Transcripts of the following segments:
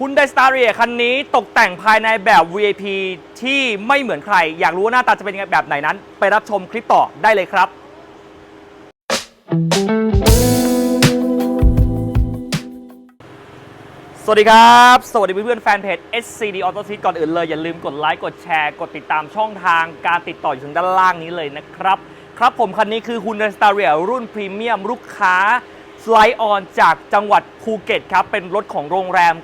คุณไดสตาเรียคันนี้ตกแต่งภายในแบบ VIP ที่ไม่เหมือนใคร อยากรู้ว่าหน้าตาจะเป็นยังไงแบบไหนนั้น ไปรับชมคลิปต่อได้เลยครับ สวัสดีครับ สวัสดีเพื่อนๆแฟนเพจ SCD Auto Seat ก่อนอื่นเลย อย่าลืมกดไลค์กดแชร์ กดติดตามช่องทางการติดต่ออยู่ทางด้านล่างนี้เลยนะครับ ครับผมคันนี้คือ Hyundai Staria รุ่นพรีเมียมลูกค้าสไลออนจากจังหวัดภูเก็ตครับ เป็นรถของโรงแรม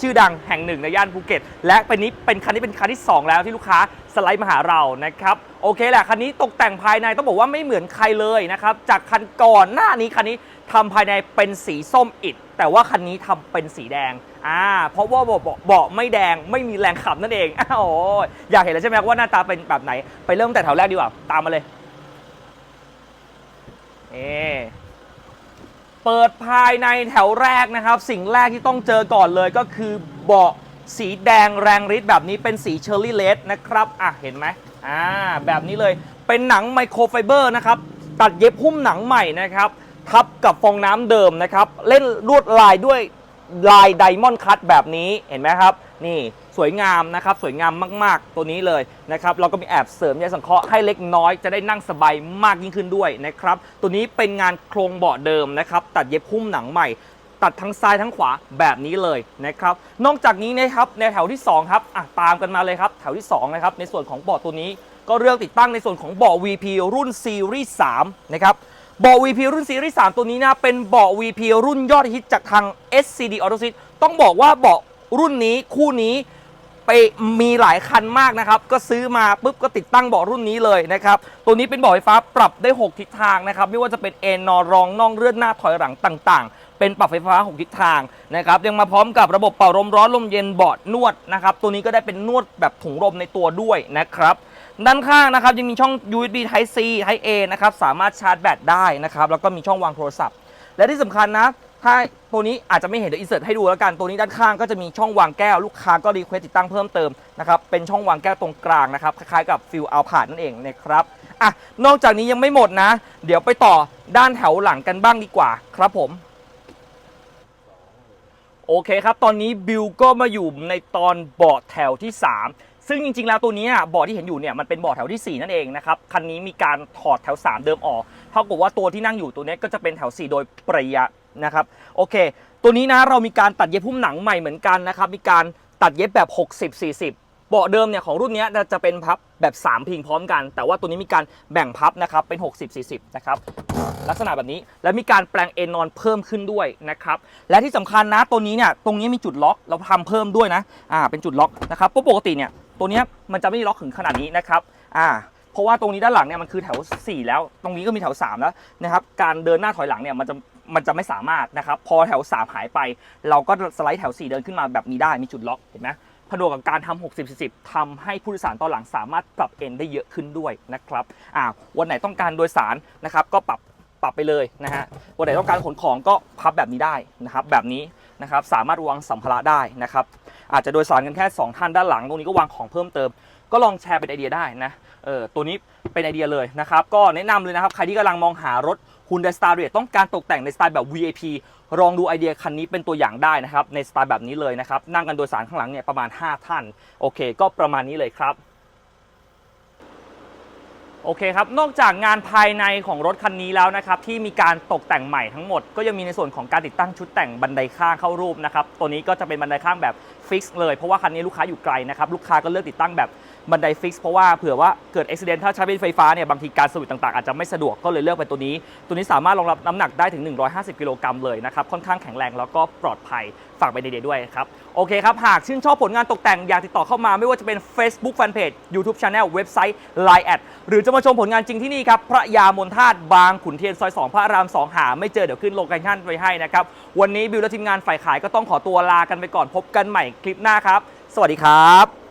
ชื่อดังแห่งหนึ่งในย่านภูเก็ต และเป็นนี้เป็นคันนี้เป็นคันที่ 2 แล้วที่ลูกค้าสไลด์มาหาเรานะครับโอเคแหละคันนี้ตกแต่งภายในต้องบอกว่าไม่เหมือนใครเลยนะครับจากคันก่อนหน้านี้คันนี้ทำภายในเป็นสีส้มอิฐแต่ว่าคันนี้ทำเป็นสีแดงอ่าเพราะว่าเบาะเบาะไม่แดงไม่มีแรงขับนั่นเองอ้าวโอ้อยากเห็นแล้วใช่ไหมว่าหน้าตาเป็นแบบไหน ไปเริ่มแต่แถวแรกดีกว่าตามมาเลยเอ เปิดภายในแถวแรกนะครับ สิ่งแรกที่ต้องเจอก่อนเลยก็คือเบาะสีแดงแรงฤทธิ์แบบนี้เป็นสีเชอร์รี่เลดนะครับอะเห็นไหมอ่าแบบนี้เลยเป็นหนังไมโครไฟเบอร์นะครับ ตัดเย็บหุ้มหนังใหม่นะครับทับกับฟองน้ำเดิมนะครับ เล่นลวดลายด้วยลายไดมอนด์คัตแบบนี้เห็นไหมครับ นี่ สวยงามนะครับสวยงามมากๆ ตัวนี้เลยนะครับเราก็มีแอบเสริมใยสังเคราะห์ให้เล็กน้อยจะได้นั่งสบายมากยิ่งขึ้นด้วยนะครับตัวนี้เป็นงานโครงเบาะเดิมนะครับตัดเย็บหุ้มหนังใหม่ตัดทั้งซ้ายทั้งขวาแบบนี้เลยนะครับ นอกจากนี้นะครับในแถวที่2ครับอะตามกันมาเลยครับแถวที่2นะครับในส่วนของเบาะตัวนี้ ก็เลือกติดตั้งในส่วนของเบาะ VP รุ่นซีรีส์3นะครับเบาะ VP รุ่นซีรีส์3ตัวนี้นะเป็นเบาะ VP รุ่นยอดฮิตจากทาง SCD Auto Seat ต้องบอกว่าเบาะรุ่นนี้คู่นี้ ไปมีหลายคันมากนะครับ ก็ซื้อมาปุ๊บก็ติดตั้งเบาะรุ่นนี้เลยนะครับ ตัวนี้เป็นเบาะไฟฟ้าปรับได้ 6 ทิศทางนะครับ ไม่ว่าจะเป็นเอนนอรองน่องเลื่อนหน้าถอยหลังต่าง ๆ เป็นปรับไฟฟ้า 6 ทิศทางนะครับ ยังมาพร้อมกับระบบเป่าลมร้อนลมเย็นเบาะนวดนะครับ ตัวนี้ก็ได้เป็นนวดแบบถุงลมในตัวด้วยนะครับด้านข้างนะครับยังมีช่อง USB Type C Type A นะครับสามารถชาร์จแบตได้นะครับแล้วก็มีช่องวางโทรศัพท์ และที่สำคัญนะ ถ้าตัวนี้อาจจะไม่เห็นเดี๋ยวอินเสิร์ตให้ดูแล้วกัน ตัวนี้ด้านข้างก็จะมีช่องวางแก้วลูกค้าก็รีเควสติดตั้งเพิ่มเติมนะครับเป็นช่องวางแก้วตรงกลางนะครับคล้ายๆกับฟิลเอาผ่านนั่นเองนะครับอะนอกจากนี้ยังไม่หมดนะ เดี๋ยวไปต่อด้านแถวหลังกันบ้างดีกว่าครับผมโอเคครับ ตอนนี้บิวก็มาอยู่ในตอนเบาะแถวที่ 3 ซึ่งจริงๆ แล้วตัวนี้เบาะที่เห็นอยู่เนี่ยมันเป็นเบาะแถวที่ 4 นั่นเองนะครับ คันนี้มีการถอดแถว 3 เดิมออก เท่ากับว่าตัวที่นั่งอยู่ตัวนี้ก็จะเป็นแถว 4 โดยปริย นะครับโอเค ตัวนี้นะเรามีการตัดเย็บหุ้มหนังใหม่เหมือนกันนะครับมีการตัดเย็บแบบ 60 40เบาะเดิมเนี่ยของรุ่นนี้จะเป็นพับแบบ 3 พิงพร้อมกัน แต่ว่าตัวนี้มีการแบ่งพับนะครับเป็น 60 40 นะครับ ลักษณะแบบนี้แล้วมีการแปลงเอนนอนเพิ่มขึ้นด้วยนะครับ และที่สำคัญนะตัวนี้เนี่ยตรงนี้มีจุดล็อกเราทำเพิ่มด้วยนะอ่าเป็นจุดล็อกนะครับเพราะปกติเนี่ยตัวเนี้ยมันจะไม่ล็อกถึงขนาดนี้นะครับอ่าเพราะว่าตรงนี้ด้านหลังเนี่ยมันคือแถว 4 แล้ว ตรงนี้ก็มีแถว 3 แล้วนะครับการเดินหน้าถอยหลังเนี่ยมันจะ มันจะไม่สามารถนะครับ พอแถว 3 หายไป เราก็สไลด์แถว 4 เดินขึ้นมาแบบนี้ได้มีจุดล็อกเห็นไหมผนวกกับการทำ60 40ทำให้ผู้โดยสารตอนหลังสามารถปรับเอนได้เยอะขึ้นด้วยนะครับอ่าวันไหนต้องการโดยสารนะครับ ก็ปรับปรับไปเลยนะฮะวันไหนต้องการขนของก็พับแบบนี้ได้นะครับ แบบนี้นะครับสามารถวางสัมภาระได้นะครับ อาจจะโดยสารกันแค่ 2 ท่านด้านหลัง ตรงนี้ก็วางของเพิ่มเติม ก็ลองแชร์เป็นไอเดียได้นะเออตัวนี้เป็นไอเดียเลยนะครับ ก็แนะนำเลยนะครับ ใครที่กำลังมองหารถ Hyundai Staria ต้องการตกแต่งในสไตล์แบบ VIP ลองดูไอเดียคันนี้เป็นตัวอย่างได้นะครับ ในสไตล์แบบนี้เลยนะครับ นั่งกันโดยสารข้างหลังเนี่ยประมาณ 5 ท่าน โอเค ก็ประมาณนี้เลยครับโอเคครับ นอกจากงานภายในของรถคันนี้แล้วนะครับที่มีการตกแต่งใหม่ทั้งหมด ก็ยังมีในส่วนของการติดตั้งชุดแต่งบันไดข้างเข้ารูปนะครับตัวนี้ก็จะเป็นบันไดข้างแบบฟิกซ์เลยเพราะว่าคันนี้ลูกค้าอยู่ไกลนะครับลูกค้าก็เลือกติดตั้งแบบ บันไดฟิกซ์เพราะว่าเผื่อว่าเกิดอุบิเหตุถ้าใช้เป็นไฟฟ้าเนี่ยบางทีการสวิตต่างๆ อาจจะไม่สะดวกก็เลยเลือกเป็นตัวนี้ ตัวนี้สามารถรองรับน้ำหนักได้ถึง 150 กิโลกรัมเลยนะครับ ค่อนข้างแข็งแรงแล้วก็ปลอดภัยฝากไปเดียด้วยครับ โอเคครับ หากชื่นชอบผลงานตกแต่งอยากติดต่อเข้ามาไม่ว่าจะเป็น Facebook Fanpage YouTube Channel เว็บไซต์ Line แอดหรือจะมาชมผลงานจริงที่นี่ครับพระยามนทาตบางขุนเทียนซอย 2 พระราม 2 หา ไม่เจอเดี๋ยวขึ้นโลเคชั่นไว้ให้นะครับวันนี้บิวและทีมงานฝ่ายขายก็ต้องขอตัวลากันไปก่อนพบกันใหม่คลิปหน้าครับ สวัสดีครับ